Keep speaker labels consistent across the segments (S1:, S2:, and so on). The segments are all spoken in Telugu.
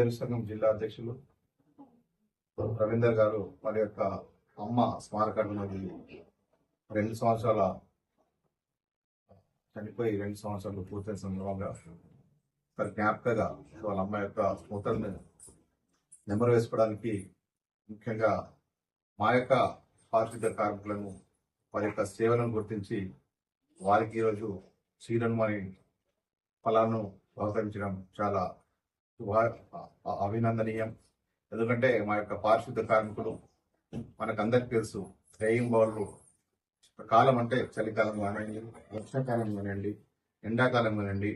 S1: వేరు సంఘం జిల్లా అధ్యక్షులు రవీందర్ గారు వారి యొక్క అమ్మ స్మారకాన్ని రెండు సంవత్సరాల చనిపోయి రెండు సంవత్సరాలు పూర్తయిన సందర్భంగా వారి జ్ఞాపకగా వాళ్ళ అమ్మ యొక్క స్మృతులను నెమరు వేసుకోవడానికి ముఖ్యంగా మా యొక్క పారిశుద్ధ కార్మికులను వారి యొక్క సేవలను గుర్తించి వారికి ఈరోజు శ్రీరన్మణి ఫలాలను బహుకరించడం చాలా అభినందనీయం. ఎందుకంటే మా యొక్క పారిశుద్ధ కార్మికులు మనకందరికి తెలుసు రేయిం వాళ్ళు కాలం అంటే చలికాలం కానివ్వండి వర్షాకాలం కానివ్వండి ఎండాకాలం కానివ్వండి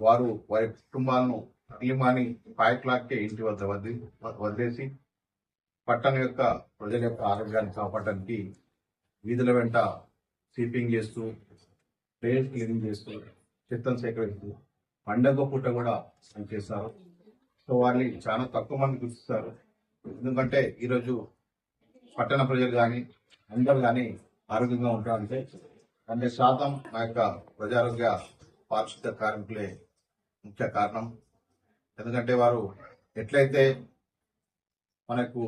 S1: వారు వారి కుటుంబాలను నియమాన్ని ఫైవ్ క్లాక్కే ఇంటి వద్ద వదిలి వదిలేసి పట్టణం యొక్క ప్రజల యొక్క ఆరోగ్యాన్ని కాపాడడానికి వీధుల వెంట స్వీపింగ్ చేస్తూ ప్లేస్ క్లీనింగ్ చేస్తూ చెత్తను సేకరిస్తూ పండగ పూట కూడా పనిచేస్తారు సో వాళ్ళని చాలా తక్కువ మంది గుర్తిస్తారు. ఎందుకంటే ఈరోజు పట్టణ ప్రజలు కానీ అందరు కానీ ఆరోగ్యంగా ఉంటారంటే వంద శాతం మా యొక్క ప్రజారోగ్య పారిశుద్ధ కార్మికులే ముఖ్య కారణం. ఎందుకంటే వారు ఎట్లయితే మనకు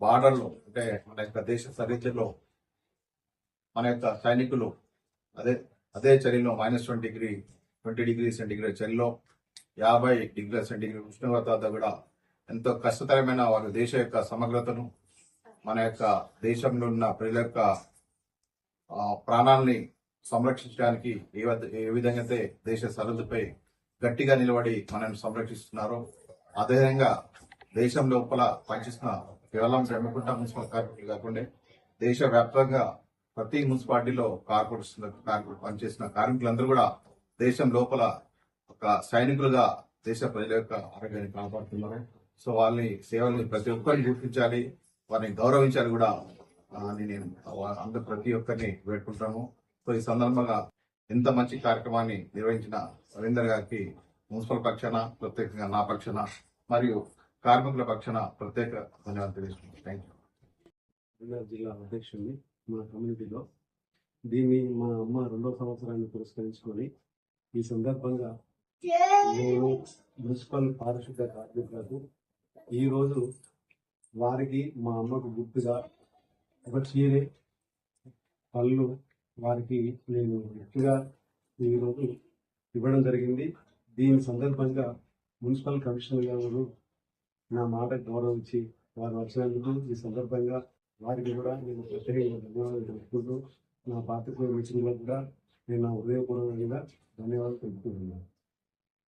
S1: బార్డర్లో అంటే మన యొక్క దేశ సరిహద్దులో మన యొక్క సైనికులు అదే అదే చలిలో minus twenty degree twenty degree centigrade చలిలో యాభై డిగ్రీ సెంటీగ్రేడ్ ఉష్ణోగ్రత వద్ద కూడా ఎంతో కష్టతరమైన వాళ్ళ దేశ యొక్క సమగ్రతను మన యొక్క దేశంలో ఉన్న ప్రజల యొక్క ప్రాణాలని సంరక్షించడానికి ఏ ఏ విధంగా అయితే దేశ సరిహద్దుపై గట్టిగా నిలబడి మనల్ని సంరక్షిస్తున్నారో అదేవిధంగా దేశం లోపల పనిచేసిన కేవలం జమ్మికుంట మున్సిపల్ కార్పొరేట్ కాకుండా దేశవ్యాప్తంగా ప్రతి మున్సిపాలిటీలో కార్పొరేషన్ కార్పొరేట్ పనిచేసిన కార్మికులందరూ కూడా దేశం లోపల ఒక సైనికులుగా దేశ ప్రజల యొక్క ఆరోగ్యాన్ని కాపాడుతున్నారు సో వాళ్ళని సేవల్ని ప్రతి ఒక్కరిని గుర్తించాలి వారిని గౌరవించాలి కూడా అని నేను అందరు ప్రతి ఒక్కరిని వేడుకుంటాను సో ఈ సందర్భంగా ఎంత మంచి కార్యక్రమాన్ని నిర్వహించిన రవీందర్ గారికి మున్సిపల్ పక్షాన ప్రత్యేకంగా నా పక్షాన మరియు కార్మికుల పక్షాన ప్రత్యేక ధన్యవాదాలు తెలియజేస్తున్నాను. థ్యాంక్ యూ
S2: జిల్లా అధ్యక్షుడిని మా కమ్యూనిటీలో దీన్ని మా అమ్మ రెండో సంవత్సరాన్ని పురస్కరించుకొని ఈ సందర్భంగా నేను మున్సిపల్ పారిశుద్ధ కార్మికులకు ఈరోజు వారికి మా అమ్మకు గుర్తుగా ఒక చీరే పళ్ళు వారికి నేను గిఫ్ట్గా ఈరోజు ఇవ్వడం జరిగింది. దీని సందర్భంగా మున్సిపల్ కమిషనర్ గారు నా మాట గౌరవించి వారు వచ్చినందుకు ఈ సందర్భంగా వారికి కూడా నేను ప్రత్యేకంగా ధన్యవాదాలు తెలుపుకుంటూ నా పాత్రికేయ మిత్రులకు కూడా నేను నా హృదయపూర్వకంగా ధన్యవాదాలు తెలుపుతున్నాను